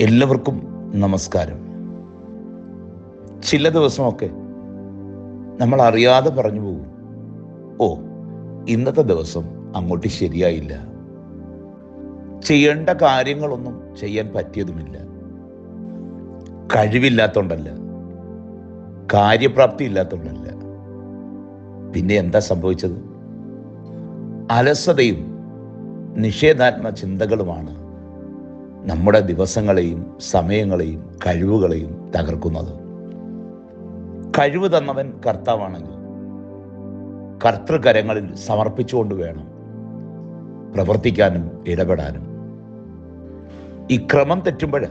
എല്ലാവർക്കും നമസ്കാരം. ചില ദിവസമൊക്കെ നമ്മൾ അറിയാതെ പറഞ്ഞു പോകും. ഓ ഇന്നത്തെ ദിവസം അങ്ങോട്ട് ശരിയായില്ല. ചെയ്യേണ്ട കാര്യങ്ങളൊന്നും ചെയ്യാൻ പറ്റിയതുമില്ല. കഴിവില്ലാത്തോണ്ടല്ല. കാര്യപ്രാപ്തി ഇല്ലാത്തോണ്ടല്ല. പിന്നെ എന്താ സംഭവിച്ചത്? അലസതയും നിഷേധാത്മ ചിന്തകളുമാണ് നമ്മുടെ ദിവസങ്ങളെയും സമയങ്ങളെയും കഴിവുകളെയും തകർക്കുന്നത്. കഴിവ് തന്നവൻ കർത്താവാണെങ്കിൽ കർത്തൃകരങ്ങളിൽ സമർപ്പിച്ചുകൊണ്ട് വേണം പ്രവർത്തിക്കാനും ഇടപെടാനും. ഈ ക്രമം തെറ്റുമ്പോൾ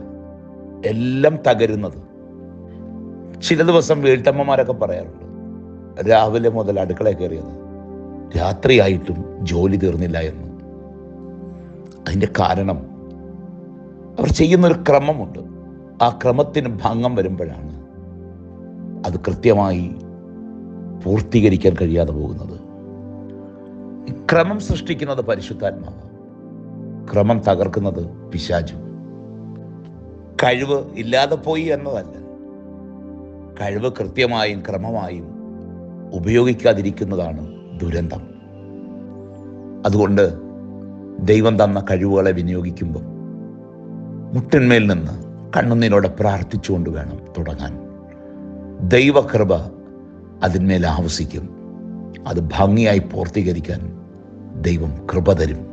എല്ലാം തകരുന്നത് ചില ദിവസം വീട്ടമ്മമാരൊക്കെ പറയാറുണ്ട് രാവിലെ മുതൽ അടുക്കള കയറിയത് രാത്രിയായിട്ടും ജോലി തീർന്നില്ല എന്ന്. അതിന്റെ കാരണം അവർ ചെയ്യുന്നൊരു ക്രമമുണ്ട്. ആ ക്രമത്തിന് ഭംഗം വരുമ്പോഴാണ് അത് കൃത്യമായി പൂർത്തീകരിക്കാൻ കഴിയാതെ പോകുന്നത്. ക്രമം സൃഷ്ടിക്കുന്നത് പരിശുദ്ധാത്മാവ് ക്രമം തകർക്കുന്നത് പിശാചു. കഴിവ് ഇല്ലാതെ പോയി എന്നതല്ല. കഴിവ് കൃത്യമായും ക്രമമായും ഉപയോഗിക്കാതിരിക്കുന്നതാണ് ദുരന്തം. അതുകൊണ്ട് ദൈവം തന്ന കഴിവുകളെ വിനിയോഗിക്കുമ്പോൾ മുട്ടിന്മേൽ നിന്ന് കണ്ണുനീരോടെ പ്രാർത്ഥിച്ചുകൊണ്ട് വേണം തുടങ്ങാൻ. ദൈവകൃപ അതിന്മേൽ ആവസിക്കും. അത് ഭംഗിയായി പൂർത്തീകരിക്കാൻ ദൈവം കൃപ തരും.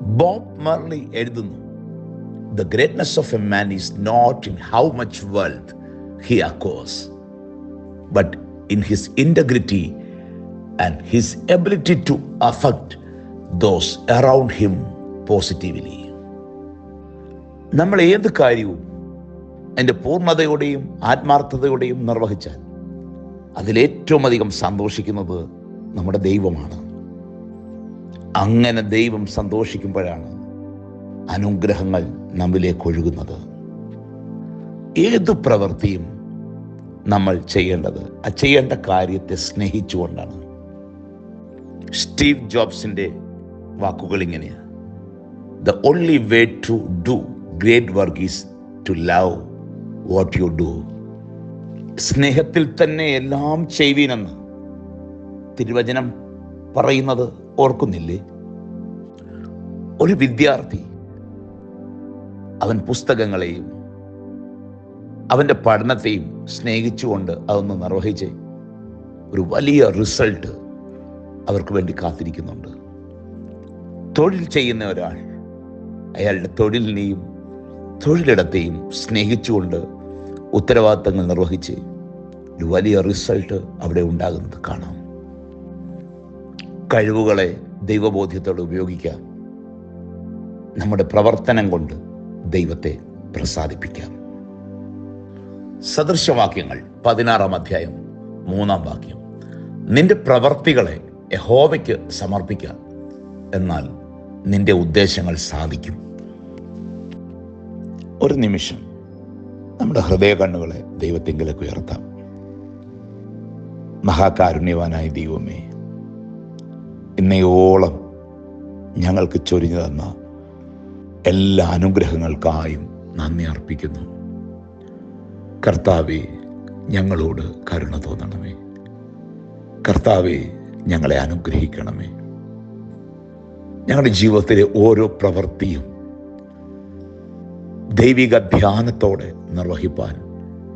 ബോബ് മർലി എഴുതുന്നു the greatness of a man is not in how much wealth he acquires but in his integrity and his ability to affect those around him positively നമ്മൾ ഏത് കാര്യവും അതിന്റെ പൂർണതയോടെയും ആത്മാർത്ഥതയോടെയും നിർവഹിച്ചാൽ അതിലേറ്റവും അധികം സന്തോഷിക്കുന്നത് നമ്മുടെ ദൈവമാണ്. അങ്ങനെ ദൈവം സന്തോഷിക്കുമ്പോഴാണ് അനുഗ്രഹങ്ങൾ നമ്മിലേക്ക് ഒഴുകുന്നത്. ഏത് പ്രവൃത്തിയും നമ്മൾ ചെയ്യേണ്ടത് ആ ചെയ്യേണ്ട കാര്യത്തെ സ്നേഹിച്ചുകൊണ്ടാണ്. സ്റ്റീവ് ജോബ്സിന്റെ വാക്കുകൾ ഇങ്ങനെയാണ്. The only way to do great work is to love what you do സ്നേഹത്തിൽ തന്നെ എല്ലാം ചെയ്വീനെന്ന് തിരുവചനം പറയുന്നത് ഓർക്കുന്നില്ലേ? ഒരു വിദ്യാർത്ഥി അവൻ പുസ്തകങ്ങളെയും അവന്റെ പഠനത്തെയും സ്നേഹിച്ചുകൊണ്ട് അതൊന്ന് നിർവഹിച്ച് ഒരു വലിയ റിസൾട്ട് അവർക്ക് വേണ്ടി കാത്തിരിക്കുന്നുണ്ട്. തൊഴിൽ ചെയ്യുന്ന ഒരാൾ അയാളുടെ തൊഴിലിനെയും തൊഴിലിടത്തെയും സ്നേഹിച്ചുകൊണ്ട് ഉത്തരവാദിത്തങ്ങൾ നിർവഹിച്ച് ഒരു വലിയ റിസൾട്ട് അവിടെ ഉണ്ടാകുന്നത് കാണാം. കഴിവുകളെ ദൈവബോധ്യത്തോടെ ഉപയോഗിക്കാം നമ്മുടെ പ്രവർത്തനം കൊണ്ട് ദൈവത്തെ പ്രസാദിപ്പിക്കാം. സദൃശവാക്യങ്ങൾ പതിനാറാം അധ്യായം മൂന്നാം വാക്യം. നിന്റെ പ്രവർത്തികളെ യഹോവയ്ക്ക് സമർപ്പിക്കാം എന്നാൽ നിന്റെ ഉദ്ദേശങ്ങൾ സാധിക്കും. ഒരു നിമിഷം നമ്മുടെ ഹൃദയ കണ്ണുകളെ ദൈവത്തെങ്കിലേക്ക് ഉയർത്താം. മഹാകാരുണ്യവാനായ ദൈവമേ ഇന്നയോളം ഞങ്ങൾക്ക് ചൊരിഞ്ഞു തന്ന എല്ലാ അനുഗ്രഹങ്ങൾക്കായും നന്ദി അർപ്പിക്കുന്നു. കർത്താവെ ഞങ്ങളോട് കരുണ തോന്നണമേ. കർത്താവെ ഞങ്ങളെ അനുഗ്രഹിക്കണമേ. ഞങ്ങളുടെ ജീവിതത്തിലെ ഓരോ പ്രവൃത്തിയും ദൈവിക ധ്യാനത്തോടെ നിർവഹിപ്പാൻ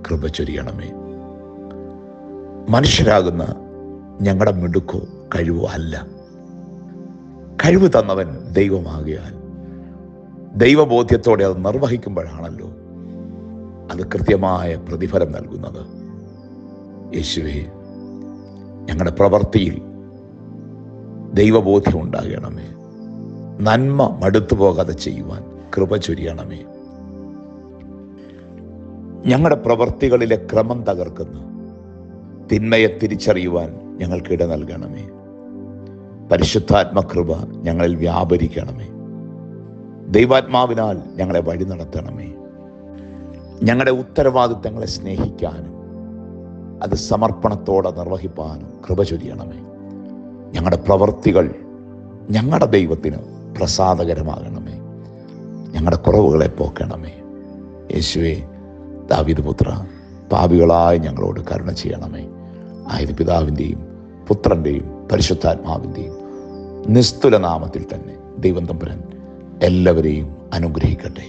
കൃപ ചൊരിയണമേ. മനുഷ്യരാകുന്ന ഞങ്ങളുടെ മിടുക്കോ കഴിവോ അല്ല. കഴിവ് തന്നവൻ ദൈവമാകിയാൽ ദൈവബോധ്യത്തോടെ അത് നിർവഹിക്കുമ്പോഴാണല്ലോ അത് കൃത്യമായ പ്രതിഫലം നൽകുന്നത്. യേശുവേ ഞങ്ങളുടെ പ്രവൃത്തിയിൽ ദൈവബോധ്യം ഉണ്ടാകണമേ. നന്മ മടുത്തു പോകാതെ ചെയ്യുവാൻ കൃപ ചൊരിയണമേ. ഞങ്ങളുടെ പ്രവൃത്തികളിലെ ക്രമം തകർക്കുന്ന. തിന്മയെ തിരിച്ചറിയുവാൻ ഞങ്ങൾക്ക് ഇട നൽകണമേ. പരിശുദ്ധാത്മകൃപ ഞങ്ങളിൽ വ്യാപരിക്കണമേ. ദൈവാത്മാവിനാൽ ഞങ്ങളെ വഴി നടത്തണമേ. ഞങ്ങളുടെ ഉത്തരവാദിത്തങ്ങളെ സ്നേഹിക്കാനും അത് സമർപ്പണത്തോടെ നിർവഹിപ്പാനും കൃപ ചൊരിയണമേ. ഞങ്ങളുടെ പ്രവൃത്തികൾ ഞങ്ങളുടെ ദൈവത്തിന് പ്രസാദകരമാകണമേ. ഞങ്ങളുടെ കുറവുകളെ പോക്കണമേ. യേശുവെ ദാവീദ് പുത്ര പാപികളായ ഞങ്ങളോട് കരുണ ചെയ്യണമേ. ആയത് പിതാവിന്റെയും പുത്രന്റെയും പരിശുദ്ധാത്മാവിന്റെയും നിസ്തുല നാമത്തിൽ തന്നെ ദൈവം തമ്പുരൻ എല്ലാവരെയും അനുഗ്രഹിക്കട്ടെ.